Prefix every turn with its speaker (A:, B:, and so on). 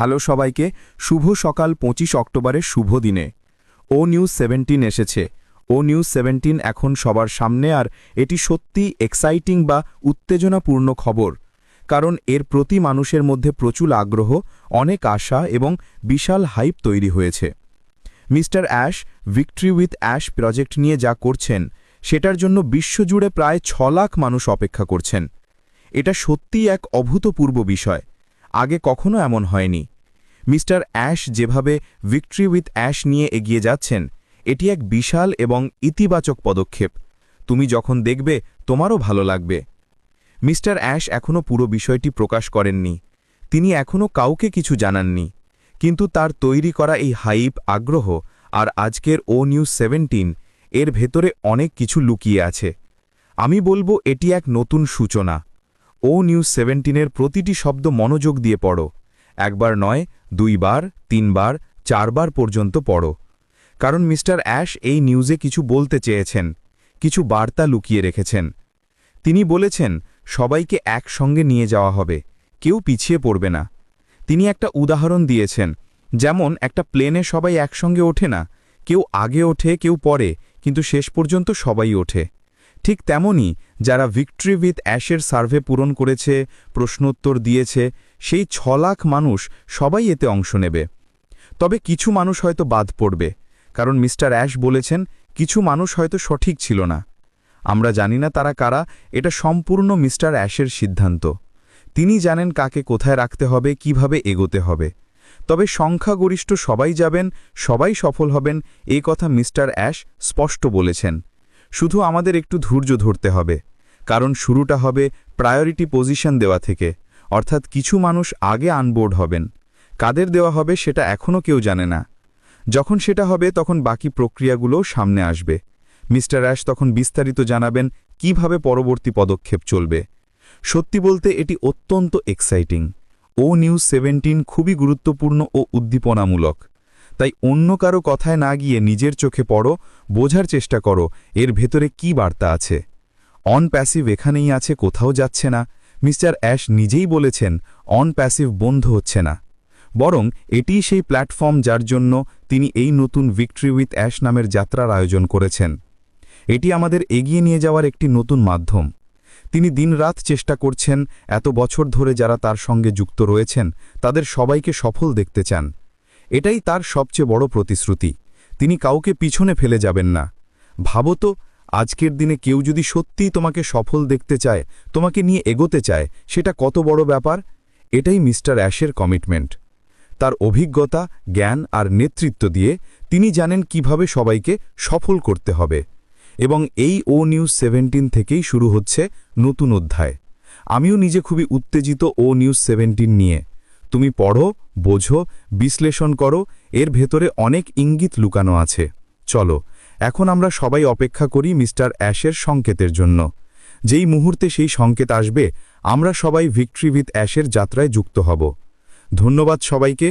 A: Hello সবাইকে, শুভ সকাল পঁচিশ অক্টোবরের শুভ দিনে। ও নিউজ সেভেন্টিন এসেছে। ও নিউজ সেভেন্টিন এখন সবার সামনে আর এটি সত্যি এক্সাইটিং বা উত্তেজনাপূর্ণ খবর। কারণ এর প্রতি মানুষের মধ্যে প্রচুর আগ্রহ, অনেক আশা এবং বিশাল হাইপ তৈরি হয়েছে। Mister Ash, victory with Ash project নিয়ে যা করছেন, সেটার জন্য বিশ্বজুড়ে প্রায় ছ লাখ মানুষ অপেক্ষা করছেন। এটা সত্যিই এক অভূতপূর্ব বিষয়। আগে কখনো এমন হয়নি। মিস্টার অ্যাশ যেভাবে ভিক্টরি উইথ অ্যাশ নিয়ে এগিয়ে যাচ্ছেন, এটি এক বিশাল এবং ইতিবাচক পদক্ষেপ। তুমি যখন দেখবে, তোমারও ভালো লাগবে। মিস্টার অ্যাশ এখনও পুরো বিষয়টি প্রকাশ করেননি। তিনি এখনও কাউকে কিছু জানাননি। কিন্তু তার তৈরি করা এই হাইপ আগ্রহ আর আজকের ও নিউজ সেভেন্টিন এর ভেতরে অনেক কিছু লুকিয়ে আছে। আমি বলব, এটি এক নতুন সূচনা। ও নিউজ সেভেন্টিনের প্রতিটি শব্দ মনোযোগ দিয়ে পড়ো। একবার নয় দুইবার, তিনবার, চারবার পর্যন্ত পড়ো। কারণ মিস্টার অ্যাশ এই নিউজে কিছু বলতে চেয়েছেন, কিছু বার্তা লুকিয়ে রেখেছেন। তিনি বলেছেন, সবাইকে একসঙ্গে নিয়ে যাওয়া হবে, কেউ পিছিয়ে পড়বে না। তিনি একটা উদাহরণ দিয়েছেন, যেমন একটা প্লেনে সবাই একসঙ্গে ওঠে না, কেউ আগে ওঠে, কেউ পরে কিন্তু শেষ পর্যন্ত সবাই ওঠে। ঠিক তেমনি যারা ভিক্টরি উইথ অ্যাশের সার্ভে পূরণ করেছে, প্রশ্নোত্তর দিয়েছে, সেই ছ লাখ মানুষ সবাই এতে অংশ নেবে। তবে কিছু মানুষ হয়তো বাদ পড়বে, কারণ মিস্টার অ্যাশ বলেছেন কিছু মানুষ হয়তো সঠিক ছিল না। আমরা জানি না তারা কারা, এটা সম্পূর্ণ মিস্টার অ্যাশের সিদ্ধান্ত। তিনি জানেন কাকে কোথায় রাখতে হবে, কীভাবে এগোতে হবে। তবে সংখ্যাগরিষ্ঠ সবাই যাবেন, সবাই সফল হবেন এই কথা মিস্টার অ্যাশ স্পষ্ট বলেছেন। শুধু আমাদের একটু ধৈর্য ধরতে হবে, কারণ শুরুটা হবে প্রায়োরিটি পজিশন দেওয়া থেকে, অর্থাৎ কিছু মানুষ আগে আনবোর্ড হবেন। কাদের দেওয়া হবে সেটা এখনও কেউ জানে না। যখন সেটা হবে তখন বাকি প্রক্রিয়াগুলোও সামনে আসবে। মিস্টার অ্যাশ তখন বিস্তারিত জানাবেন কীভাবে পরবর্তী পদক্ষেপ চলবে। সত্যি বলতে এটি অত্যন্ত এক্সাইটিং ও নিউজ সেভেন্টিন খুবই গুরুত্বপূর্ণ ও উদ্দীপনামূলক। তাই অন্য কারও কথায় না গিয়ে নিজের চোখে পড়ো, বোঝার চেষ্টা করো, এর ভেতরে কি বার্তা আছে? অন প্যাসিভ এখানেই আছে, কোথাও যাচ্ছে না। মিস্টার অ্যাশ নিজেই বলেছেন অন প্যাসিভ বন্ধ হচ্ছে না। বরং এটিই সেই প্ল্যাটফর্ম যার জন্য তিনি এই নতুন ভিক্টরি উইথ অ্যাশ নামের যাত্রার আয়োজন করেছেন। এটি আমাদের এগিয়ে নিয়ে যাওয়ার একটি নতুন মাধ্যম। তিনি দিনরাত চেষ্টা করছেন, এত বছর ধরে যারা তার সঙ্গে যুক্ত রয়েছেন, তাদের সবাইকে সফল দেখতে চান। এটাই তার সবচেয়ে বড় প্রতিশ্রুতি। তিনি কাউকে পিছনে ফেলে যাবেন না। ভাবো তো, আজকের দিনে কেউ যদি সত্যিই তোমাকে সফল দেখতে চায়, তোমাকে নিয়ে এগোতে চায়, সেটা কত বড় ব্যাপার? এটাই মিস্টার অ্যাশের কমিটমেন্ট। তার অভিজ্ঞতা, জ্ঞান আর নেতৃত্ব দিয়ে তিনি জানেন কীভাবে সবাইকে সফল করতে হবে। এবং এই ও নিউজ সেভেন্টিন থেকেই শুরু হচ্ছে নতুন অধ্যায়। আমিও নিজে খুবই উত্তেজিত ও নিউজ সেভেন্টিন নিয়ে। তুমি পড়ো, বোঝো, বিশ্লেষণ করো, এর ভেতরে অনেক ইঙ্গিত লুকানো আছে। চলো, এখন আমরা সবাই অপেক্ষা করি মিস্টার অ্যাশের সংকেতের জন্য। যেই মুহূর্তে সেই সংকেত আসবে, আমরা সবাই ভিক্ট্রি উইথ অ্যাশের যাত্রায় যুক্ত হব। ধন্যবাদ সবাইকে